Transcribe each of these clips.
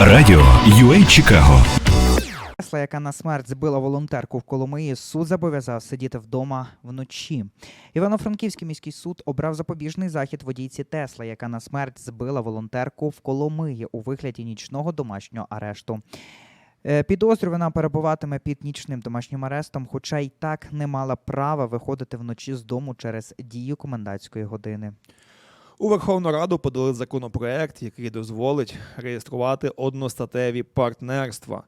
Радіо UA Чикаго. Тесла, яка на смерть збила волонтерку в Коломиї, суд зобов'язав сидіти вдома вночі. Івано-Франківський міський суд обрав запобіжний захід водійці Тесла, яка на смерть збила волонтерку в Коломиї у вигляді нічного домашнього арешту. Е, Підозрювана перебуватиме під нічним домашнім арестом, хоча й так не мала права виходити вночі з дому через дію комендантської години. У Верховну Раду подали законопроект, який дозволить реєструвати одностатеві партнерства.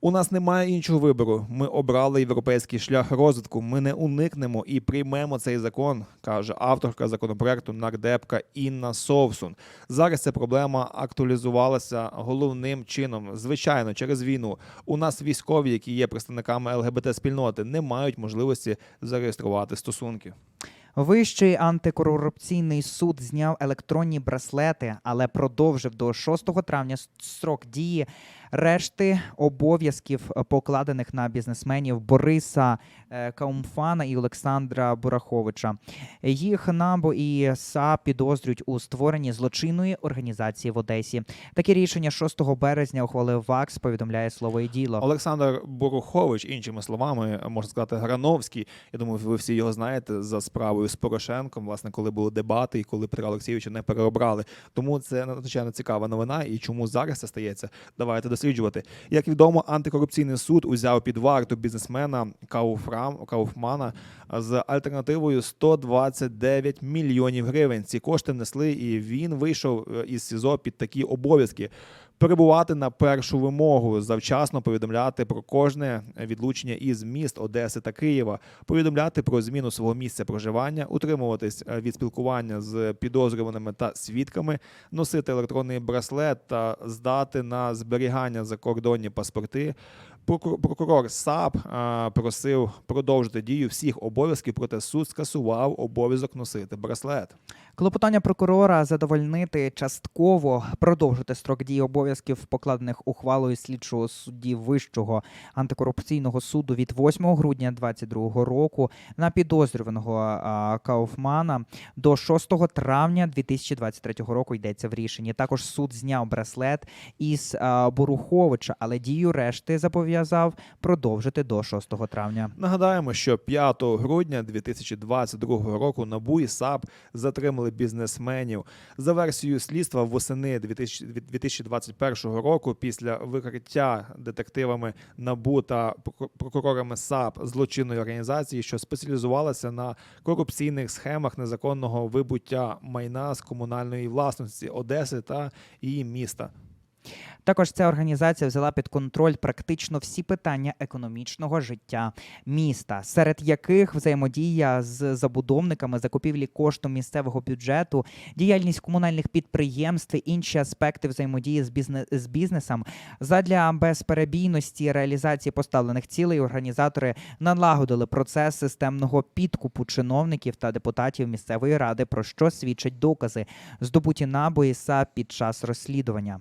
У нас немає іншого вибору. Ми обрали європейський шлях розвитку. Ми не уникнемо і приймемо цей закон, каже авторка законопроекту нардепка Інна Совсун. Зараз ця проблема актуалізувалася головним чином. Звичайно, через війну у нас військові, які є представниками ЛГБТ спільноти, не мають можливості зареєструвати стосунки. Вищий антикорупційний суд зняв електронні браслети, але продовжив до 6 травня строк дії решти обов'язків, е, покладених на бізнесменів Бориса е, Каумфана і Олександра Бураховича. Їх НАБО і СА підозрюють у створенні злочинної організації в Одесі. Таке рішення 6 березня ухвалив ВАКС, повідомляє слово і діло. Олександр Борухович, іншими словами, можна сказати, Грановський. Я думаю, ви всі його знаєте за справою з Порошенком, власне, коли були дебати і коли Петра Олексійовича не переобрали. Тому це надзвичайно цікава новина. І чому зараз це стається? Давайте досліджувати. Як відомо, антикорупційний суд узяв під варту бізнесмена Кауфрам Кауфмана з альтернативою 129 мільйонів гривень. Ці кошти внесли, і він вийшов е, із СІЗО під такі обов'язки. Перебувати на першу вимогу, завчасно повідомляти про кожне відлучення із міст Одеси та Києва, повідомляти про зміну свого місця проживання, утримуватись е, від спілкування з підозрюваними та свідками, носити електронний браслет та здати на зберігання закордонні паспорти. Прокур- Прокурор САП е, просив продовжити дію всіх обов'язків, проте суд скасував обов'язок носити браслет. Клопотання прокурора задовольнити частково продовжити строк дії обов'язків, покладених ухвалою слідчого судді Вищого антикорупційного суду від 8 грудня 2022 року на підозрюваного а, Кауфмана до 6 травня 2023 року йдеться в рішенні. Також суд зняв браслет із а, Боруховича, але дію решти зобов'язав продовжити до 6 травня. Нагадаємо, що 5 грудня 2022 року НАБУ і САП затримали бізнесменів за версією слідства восени 2000 2021 року. Після викриття детективами НАБУ та прокурорами САП злочинної організації, що спеціалізувалася на корупційних схемах незаконного вибуття майна з комунальної власності Одеси та її міста. Також ця організація взяла під контроль практично всі питання економічного життя міста, серед яких взаємодія з забудовниками, закупівлі коштом місцевого бюджету, діяльність комунальних підприємств, і інші аспекти взаємодії з, бізне- з бізнесом. Задля безперебійності реалізації поставлених цілей організатори налагодили процес системного підкупу чиновників та депутатів місцевої ради, про що свідчать докази, здобуті НАБУ і САП під час розслідування.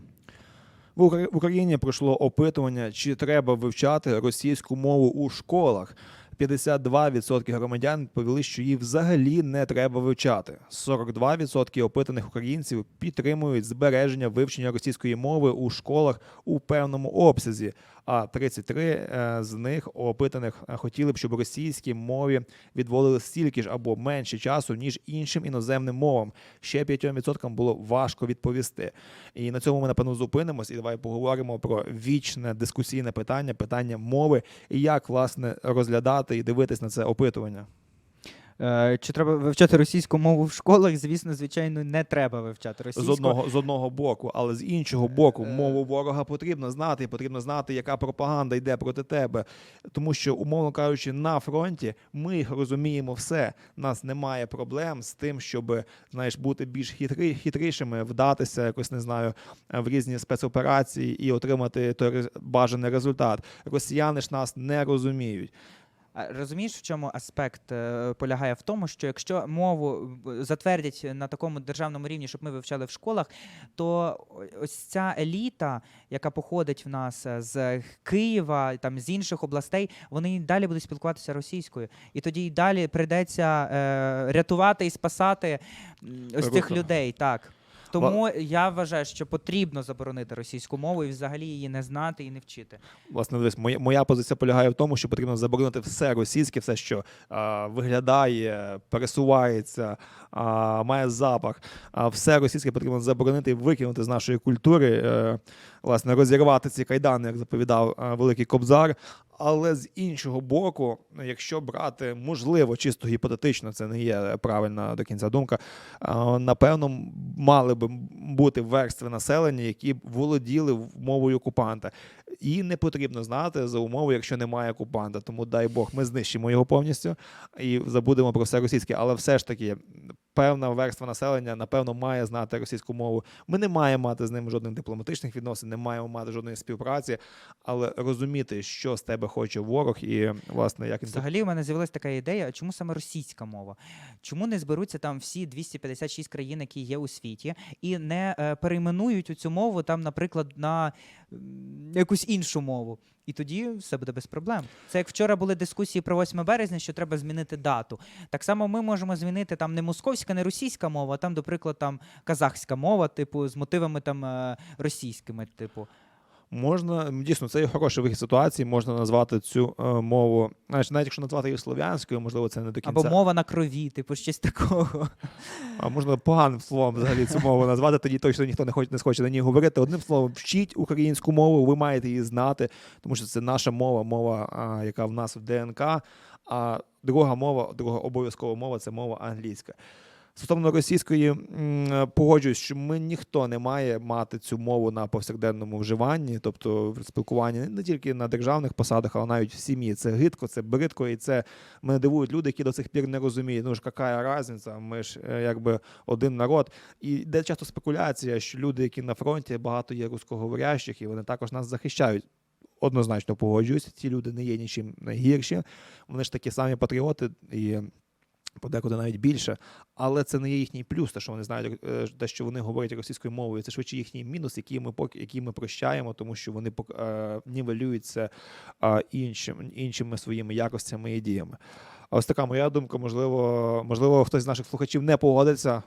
В Україні пройшло опитування, чи треба вивчати російську мову у школах. 52% громадян відповіли, що її взагалі не треба вивчати. 42% опитаних українців підтримують збереження вивчення російської мови у школах у певному обсязі. А 33 е, з них опитаних е, хотіли б, щоб російській мові відводили стільки ж або менше часу, ніж іншим іноземним мовам. Ще 5% було важко відповісти. І на цьому ми напевно зупинимось і давай поговоримо про вічне дискусійне питання, питання мови і як власне розглядати і дивитись на це опитування. Е, Чи треба вивчати російську мову в школах? Звісно, звичайно, не треба вивчати російську. З одного з одного боку, але з іншого боку, Е. мову ворога потрібно знати, потрібно знати, яка пропаганда йде проти тебе. Тому що, умовно кажучи, на фронті ми розуміємо все. У нас немає проблем з тим, щоб знаєш, бути більш хитри, хитрішими, вдатися якось не знаю в різні спецоперації і отримати той бажаний результат. Росіяни ж нас не розуміють. Розумієш, в чому аспект е, полягає в тому, що якщо мову е, затвердять на такому державному рівні, щоб ми вивчали в школах, то ось ця еліта, яка походить в нас е, з Києва, там з інших областей, вони і далі будуть спілкуватися російською, і тоді й далі прийдеться е, рятувати і спасати ось цих людей. Так. Тому я вважаю, що потрібно заборонити російську мову і взагалі її не знати і не вчити. Власне, дивись, моя, моя позиція полягає в тому, що потрібно заборонити все російське, все, що а, виглядає, пересувається, а, має запах. А все російське потрібно заборонити і викинути з нашої культури, е, власне, розірвати ці кайдани, як заповідав е, великий Кобзар. Але з іншого боку, якщо брати, можливо, чисто гіпотетично, це не є правильна до кінця думка. Напевно, мали б бути верстви населення, які б володіли мовою окупанта. І не потрібно знати за умови, якщо немає окупанта. Тому дай Бог, ми знищимо його повністю і забудемо про все російське. Але все ж таки, певна верства населення, напевно, має знати російську мову. Ми не маємо мати з ним жодних дипломатичних відносин, не маємо мати жодної співпраці, але розуміти, що з тебе хоче ворог, і власне як Взагалі, у мене з'явилася така ідея: чому саме російська мова? Чому не зберуться там всі 256 країн, які є у світі, і не е, перейменують цю мову там, наприклад, на якусь іншу мову? І тоді все буде без проблем. Це як вчора були дискусії про 8 березня, що треба змінити дату. Так само ми можемо змінити там не московська, не російська мова, а там, до прикладу, там казахська мова, типу, з мотивами там е, російськими, типу. Можна дійсно це є хороший вихід ситуації. Можна назвати цю е, мову, знаєш, навіть якщо назвати її слов'янською, можливо, це не до кінця. Або мова на крові, типу, щось такого. А можна поганим словом взагалі цю мову назвати, тоді точно ніхто не хоче не схоче на ній говорити. Одним словом, вчіть українську мову, ви маєте її знати, тому що це наша мова, мова, а, яка в нас в ДНК. А друга мова, друга обов'язкова мова це мова англійська. Стосовно російської погоджуюсь, що ми ніхто не має мати цю мову на повсякденному вживанні, тобто в спілкуванні не тільки на державних посадах, але навіть в сім'ї. Це гидко, це бридко, і це мене дивують люди, які до цих пір не розуміють. Ну ж яка різниця? Ми ж е, якби один народ. І йде часто спекуляція, що люди, які на фронті, багато є русскоговорящих, і вони також нас захищають. Однозначно погоджуюся, ці люди не є нічим гірші. Вони ж такі самі патріоти і подекуди навіть більше. Але це не є їхній плюс, те, що вони знають, е, те, що вони говорять російською мовою. Це швидше їхній мінус, який ми поки який ми прощаємо, тому що вони е, нівелюються е, іншим, іншими своїми якостями і діями. Ось така моя думка. Можливо, можливо, хтось з наших слухачів не погодиться.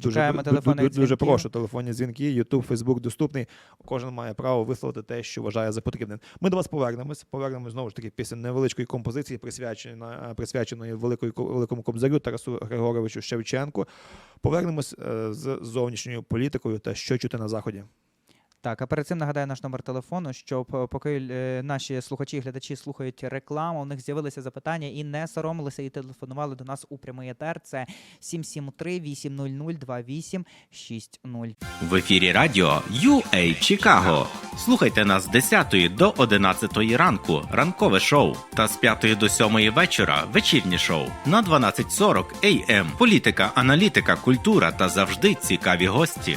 Дуже, Чекаємо ду- ду- телефонних ду- дуже прошу. Телефонні дзвінки, YouTube, Facebook доступний. Кожен має право висловити те, що вважає за потрібне. Ми до вас повернемось. Повернемось знову ж таки після невеличкої композиції, присвяченої, присвяченої великої великому кобзарю Тарасу Григоровичу Шевченку. Повернемось е, з зовнішньою політикою та що чути на заході. Так, а перед цим нагадаю наш номер телефону, що п- поки е, наші слухачі і глядачі слухають рекламу, у них з'явилися запитання і не соромилися і телефонували до нас у прямий етер. Це 773 800 2860. В ефірі радіо UA Чикаго. Слухайте нас з 10 до 11 ранку, ранкове шоу, та з 5 до 7 вечора вечірнє шоу на 12.40 AM. Політика, аналітика, культура та завжди цікаві гості.